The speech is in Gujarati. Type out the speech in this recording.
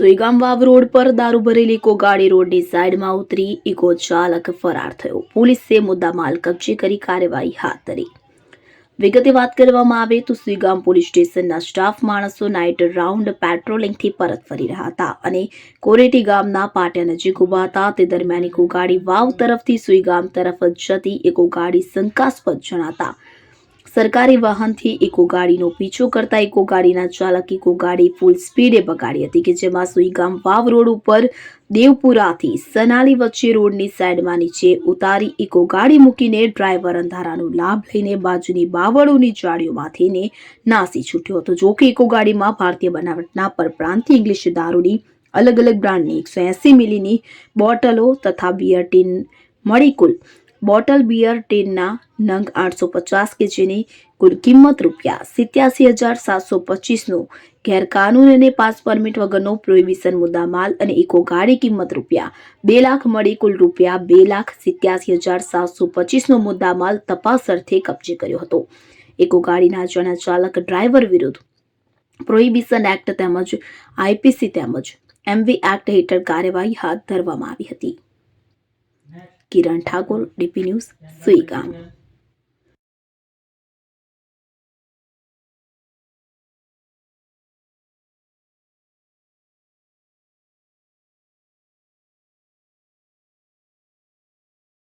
સુઈગામ વાવ રોડ પર દારૂ ભરેલી ઇકો ગાડી રોડની સાઈડમાં ઉતરી ઇકો ચાલક ફરાર થયો. પોલીસે મુદ્દામાલ કબજે કરી કાર્યવાહી હાથ ધરી. વિગતે વાત કરવામાં આવે તો સુઈગામ પોલીસ સ્ટેશનના સ્ટાફ માણસો નાઇટ રાઉન્ડ પેટ્રોલિંગથી પરત ફરી રહ્યા હતા અને કોરેટી ગામના પાટિયા નજીક ઊભા હતા. તે દરમિયાન ઇકો ગાડી વાવ તરફથી સુઈગામ તરફ જતી ઇકો ગાડી શંકાસ્પદ જણાતા સરકારી વાહનથી ઇકો ગાડીનો પીછો કરતા ઇકો ગાડીના ચાલક ઇકો ગાડી ફૂલ સ્પીડે બગાડી હતી કે જેમાં સુઈગામ વાવ રોડ ઉપર દેવપુરાથી સનાલી વચ્ચે રોડની સાઈડમાં નીચે ઉતારી ઇકો ગાડી મૂકીને ડ્રાઈવર અંધારાનો લાભ લઈને બાજુની બાવળોની જાળીઓમાંથીને નાસી છૂટ્યો હતો. જો કે ઇકો ગાડીમાં ભારતીય બનાવટના પરપ્રાંતીય ઇંગ્લિશ દારૂની અલગ અલગ બ્રાન્ડની એકસો એંસી મિલીની બોટલો તથા બિયર ટીન મળી કુલ બોટલ બિયર ટેનના નંગ આઠસો પચાસ કે જેની કુલ કિંમત રૂપિયા સિત્યાસી હજાર સાતસો પચીસનો. ગેરકાનૂન અને પાસ પરમિટ વગરનો પ્રોહિબિશન મુદ્દામાલ અને ઇકો ગાડી કિંમત રૂપિયા બે લાખ મળી કુલ રૂપિયા બે લાખ સિત્યાસી હજાર સાતસો પચીસનો મુદ્દામાલ તપાસ અર્થે કબજે કર્યો હતો. ઇકો ગાડીના જણા ચાલક ડ્રાઈવર વિરુદ્ધ પ્રોહિબિશન એક્ટ તેમજ આઈપીસી તેમજ એમવી એક્ટ હેઠળ કાર્યવાહી હાથ ધરવામાં આવી હતી. Kiran Thakor DP news Suigam